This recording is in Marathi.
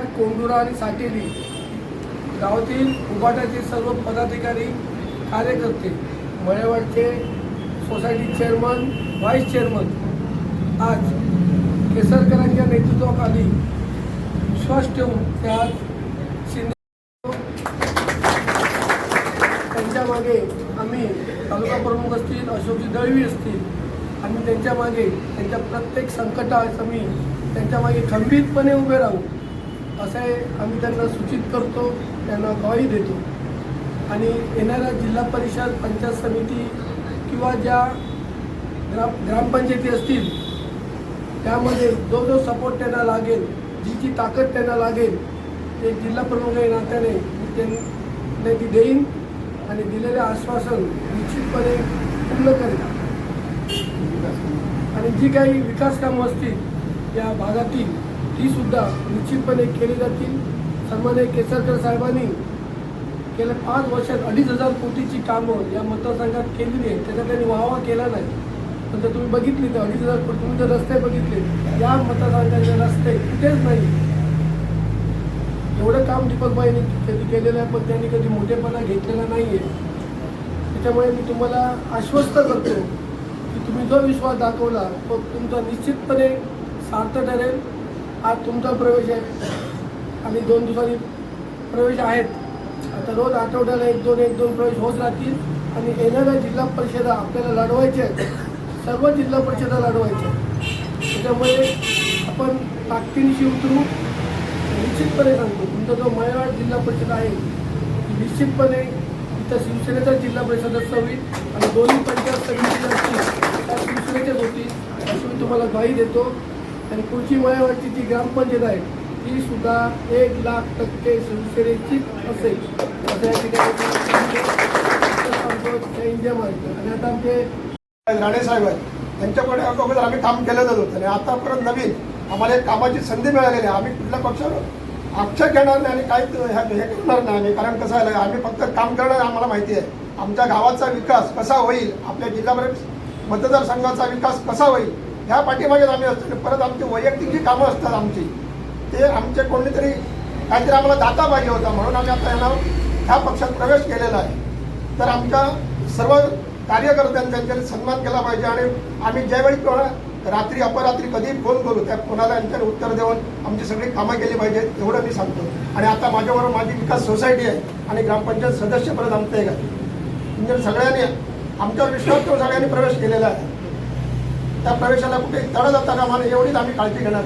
मयवाड कोंडुरा आणि साटेली गावातील उभाटाचे सर्व पदाधिकारी कार्यकर्ते मळेवाडचे सोसायटी चेअरमन व्हाईस चेअरमन आज केसरकरांच्या नेतृत्वाखाली विश्वास ठेवून ते आज शिंदे त्यांच्या मागे आम्ही तालुका प्रमुख असतील अशोकजी दळवी असतील आम्ही त्यांच्या मागे त्यांच्या प्रत्येक संकटात आम्ही त्यांच्या मागे खंबीरपणे उभे राहू. असे आम्ही त्यांना सूचित करतो त्यांना ग्वाही देतो. आणि येणाऱ्या जिल्हा परिषद पंचायत समिती किंवा ज्या ग्राम ग्रामपंचायती असतील त्यामध्ये जो जो सपोर्ट त्यांना लागेल जी जी ताकद त्यांना लागेल ते जिल्हा प्रमुख या नात्याने मी त्यांना ती देईन आणि दिलेले आश्वासन निश्चितपणे पूर्ण करेन. आणि जी काही विकास कामं असतील या भागातील ती सुद्धा निश्चितपणे केली जातील. सन्मान्य केसरकर साहेबांनी गेल्या पाच वर्षात अडीच हजार कोटीची कामं या मतदारसंघात केलेली आहेत. त्याचा त्यांनी वाहवा केला नाही. पण जर तुम्ही बघितली तर अडीच हजार कोटी तुम्ही जर रस्ते बघितले या मतदारसंघाचे रस्ते कुठेच नाही. एवढं काम दीपकबाईंनी कधी केलेलं आहे पण त्यांनी कधी मोठेपणा घेतलेला नाही आहे त्याच्यामुळे मी तुम्हाला आश्वस्त करतो की तुम्ही जो विश्वास दाखवला तो तुमचा निश्चितपणे सार्थ ठरेल. आज तुमचा प्रवेश आहे. आणि दोन दिवसांनी प्रवेश आहेत. आता रोज आठवड्याला एक दोन एक दोन प्रवेश होत राहतील. आणि येणाऱ्या जिल्हा परिषदा आपल्याला लढवायच्या आहेत. सर्व जिल्हा परिषदा लढवायच्या आहेत. त्याच्यामुळे आपण ताकदीनिशी उतरू. निश्चितपणे सांगतो तुमचा जो मयवाड जिल्हा परिषद आहे निश्चितपणे इथं शिवसेनेचा जिल्हा परिषदच होईल आणि दोन्ही पंचायत समिती असतील त्या शिवसेनेच्याच होतील अशी मी तुम्हाला ग्वाही देतो. आणि पुढची वयावरची जी ग्रामपंचायत आहे ती सुद्धा एक लाख टक्के संसदेची असेल. असं या ठिकाणी आणि आता आमचे राणे साहेब आहेत त्यांच्याकडे अगोदर आम्ही काम केलेलंच होतं. आणि आता परत नवीन आम्हाला एक कामाची संधी मिळालेली आहे. आम्ही कुठल्या पक्षावर आक्षेप घेणार नाही आणि काहीच हे हे करणार नाही कारण कसं आहे आम्ही फक्त काम करणं आम्हाला माहिती आहे. आमच्या गावाचा विकास कसा होईल आपल्या जिल्हाभर मतदारसंघाचा विकास कसा होईल ह्या पाठीमागे आम्ही असतो परत आमची वैयक्तिक जी कामं असतात आमची ते आमचे कोणीतरी काहीतरी आम्हाला दाता पाहिजे होता म्हणून आम्ही आता यांना ह्या पक्षात प्रवेश केलेला आहे. तर आमच्या सर्व कार्यकर्त्यांचा त्यांच्याकडे सन्मान केला पाहिजे आणि आम्ही ज्यावेळी कोणा रात्री अपरात्री कधी फोन करू त्या कोणाला यांच्यावर उत्तर देऊन आमची सगळी कामं केली पाहिजेत एवढं मी सांगतो. आणि आता माझ्याबरोबर माझी विकास सोसायटी आहे आणि ग्रामपंचायत सदस्य परत आमचं एक आहे. म्हणजे सगळ्यांनी आमच्यावर विश्वास ठेवून सगळ्यांनी प्रवेश केलेला आहे. त्या प्रवेशाला कुठे तडा जाता कामा नये एवढीच आम्ही काळजी घेणार.